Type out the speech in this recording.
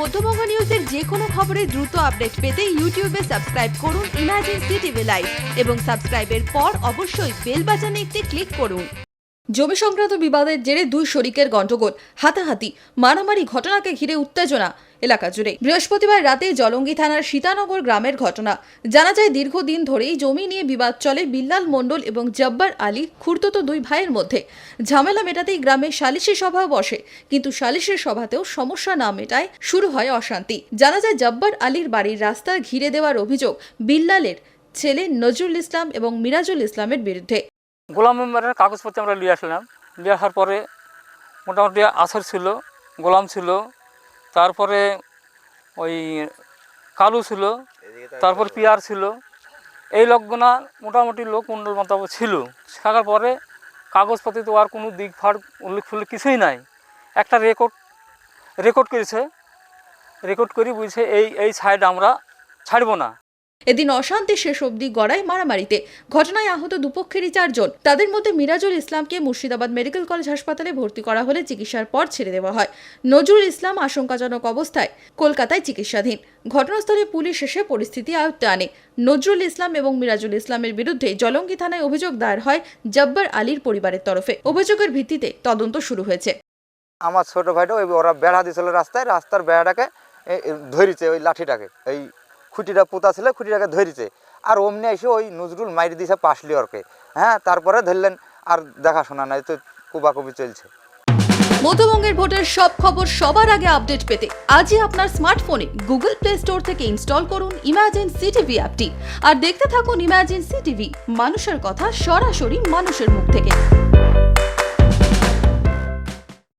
মধ্যবঙ্গ নিউজের যে কোনো খবরের দ্রুত আপডেট পেতে ইউটিউবে সাবস্ক্রাইব করুন ইমার্জেন্সি টিভি লাইভ এবং সাবস্ক্রাইবের পর অবশ্যই বেল বাটনে একটি ক্লিক করুন। জমি সংক্রান্ত বিবাদের জেরে দুই শরিকের গণ্ডগোল, হাতাহাতি, মারামারি ঘটনাকে ঘিরে উত্তেজনা। এলাকা জুড়ে। বৃহস্পতিবার রাতে জলঙ্গি থানার সীতানগর গ্রামের ঘটনা। জানা যায়, দীর্ঘদিন ধরেই জমি নিয়ে বিবাদ চলে বিল্লাল মণ্ডল এবং জব্বার আলী খুর্ততো দুই ভাইয়ের মধ্যে। ঝামেলা মেটাতেই গ্রামে সালিশি সভা বসে, কিন্তু সালিশের সভাতেও সমস্যা না মেটায় শুরু হয় অশান্তি। জানা যায়, জব্বার আলীর বাড়ির রাস্তা ঘিরে দেওয়ার অভিযোগ বিল্লালের ছেলে নজরুল ইসলাম এবং মিরাজুল ইসলামের বিরুদ্ধে। গোলাম মেম্বারের কাগজপত্র আমরা নিয়ে আসলাম। নিয়ে আসার পরে মোটামুটি আসর ছিল, গোলাম ছিল তারপরে ওই কালু ছিল, তারপর পিয়ার ছিল। এই লোকগুনা মোটামুটি লোক মণ্ডল মাতাব ছিল। থাকার পরে কাগজপত্রে তো আর কোনো দিক ফাড় উল্লেখ ফুল্লেখ কিছুই নাই। একটা রেকর্ড রেকর্ড করেছে। রেকর্ড করি বুঝছে, এই এই সাইড আমরা ছাড়বো না। এদিন অশান্তি শেষ অবধি গড়ায় মারামারিতে। ঘটনায় আহত দুপক্ষেরই চারজন। তাদের মধ্যে মিরাজুল ইসলামকে মুর্শিদাবাদ মেডিকেল কলেজ হাসপাতালে ভর্তি করা হলে চিকিৎসার পর ছেড়ে দেওয়া হয়। নজরুল ইসলাম আশঙ্কাজনক অবস্থায় কলকাতায় চিকিৎসাধীন। ঘটনাস্থলে পুলিশ এসে পরিস্থিতি আয়ত্তে আনে। নজরুল ইসলাম এবং মিরাজুল ইসলামের বিরুদ্ধে জলঙ্গি থানায় অভিযোগ দায়ের হয় জব্বার আলীর পরিবারের তরফে। অভিযোগের ভিত্তিতে তদন্ত শুরু হয়েছে। আমার ছোট ভাইটা ওই ওরা বেড়া দিয়েছিল রাস্তায় রাস্তার বেড়াটাকে এ, ওই লাঠিটাকে এই খুঁটিটা পোতা ছিল, খুঁটিটাকে ধরিছে। আর অমনি এসে ওই নজরুল মাইরি দিয়েছে পাশলি ওরকে হ্যাঁ তারপরে ধরলেন আর দেখাশোনা নাই, তো কুবাকুবি চলছে। মধ্যবঙ্গের ভোটের সব খবর সবার আগে আপডেট পেতে আজই আপনার স্মার্টফোনে গুগল প্লে স্টোর থেকে ইনস্টল করুন ইমার্জেন্সি টিভি অ্যাপটি। আর দেখতে থাকুন ইমার্জেন্সি টিভি মানুষের কথা সরাসরি মানুষের মুখ থেকে।